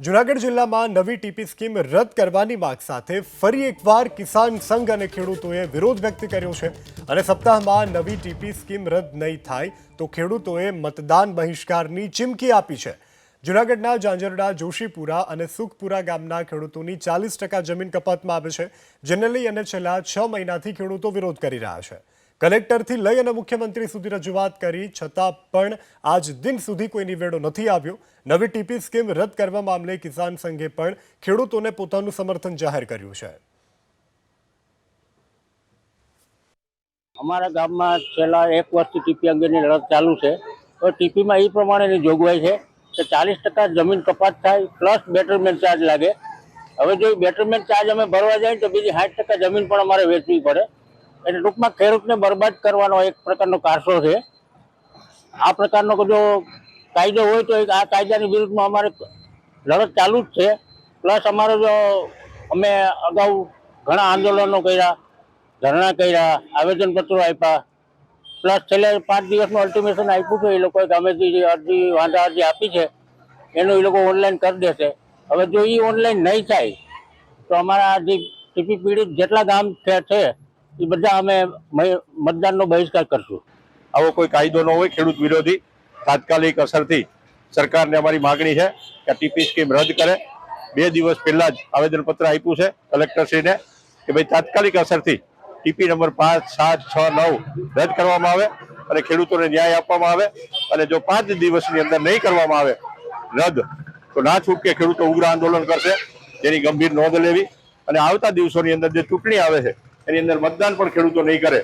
જુનાગઢ જિલ્લામાં નવી TP scheme રદ કરવાની માંગ સાથે ફરી એકવાર કિસાન સંઘ અને ખેડૂતોએ વિરોધ વ્યક્ત કર્યો છે. અને સપ્તાહમાં નવી ટીપી સ્કીમ રદ નહીં થાય તો ખેડૂતોએ મતદાન બહિષ્કારની ચીમકી આપી છે. જુનાગઢના જાંજરડા જોશીપુરા અને સુખપુરા ગામના ખેડૂતોની ચાલીસ ટકા જમીન કપાતમાં આવે છે, જેને લઈ અને છેલ્લા છ મહિનાથી ખેડૂતો વિરોધ કરી રહ્યા છે. કલેક્ટરથી લઈ અને મુખ્યમંત્રી સુધી રજૂઆત કરી, છતાં પણ આજ દિન સુધી કોઈ નિવેડો નથી આવ્યો. નવી ટીપી સ્કીમ રદ કરવા મામલે કિસાન સંઘે પણ ખેડૂતોને પોતાનું સમર્થન જાહેર કર્યું છે. અમારા ગામમાં છેલ્લા એક વર્ષથી ટીપી અંગેની લડત ચાલુ છે. તો ટીપીમાં એ પ્રમાણેની જોગવાઈ છે કે ચાલીસ ટકા જમીન કપાત થાય પ્લસ બેટરમેન્ટ ચાર્જ લાગે. હવે જો બેટરમેન્ટ ચાર્જ અમે ભરવા જાય તો બીજી સાઠ ટકા જમીન પણ અમારે વેચવી પડે. એટલે ટૂંકમાં ખેડૂતને બરબાદ કરવાનો એક પ્રકારનો કારસો છે. આ પ્રકારનો જો કાયદો હોય તો આ કાયદાની વિરુદ્ધમાં અમારે લડત ચાલુ જ છે. પ્લસ અમારો જો અમે અગાઉ ઘણા આંદોલનો કર્યા, ધરણા કર્યા, આવેદનપત્રો આપ્યા. પ્લસ છેલ્લે પાંચ દિવસનું અલ્ટિમેશન આપ્યું છે, એ લોકોએ અમે જે અરજી, વાંધા અરજી આપી છે, એનું એ લોકો ઓનલાઈન કરી દેશે. હવે જો એ ઓનલાઈન નહીં થાય, તો અમારા જે ટીપી પીડિત જેટલા ગામ છે એ બધા અમે મતદાનનો બહિષ્કાર કરશું. આવો કોઈ કાયદો ન હોય ખેડૂત વિરોધી, તાત્કાલિક અસરથી સરકારને અમારી માગણી છે કે ટીપી સ્કીમ રદ કરે. બે દિવસ પહેલાં જ આવેદનપત્ર આપ્યું છે કલેક્ટરશ્રીને કે ભાઈ તાત્કાલિક અસરથી ટીપી નંબર પાંચ, સાત, છ, નવ રદ કરવામાં આવે અને ખેડૂતોને ન્યાય આપવામાં આવે અને જો પાંચ દિવસની અંદર નહીં કરવામાં આવે રદ, તો ના છૂટકે ખેડૂતો ઉગ્ર આંદોલન કરશે. જેની ગંભીર નોંધ લેવી અને આવતા દિવસોની અંદર જે ચૂંટણી આવે છે એની અંદર મતદાન પણ ખેડૂતો નહીં કરે.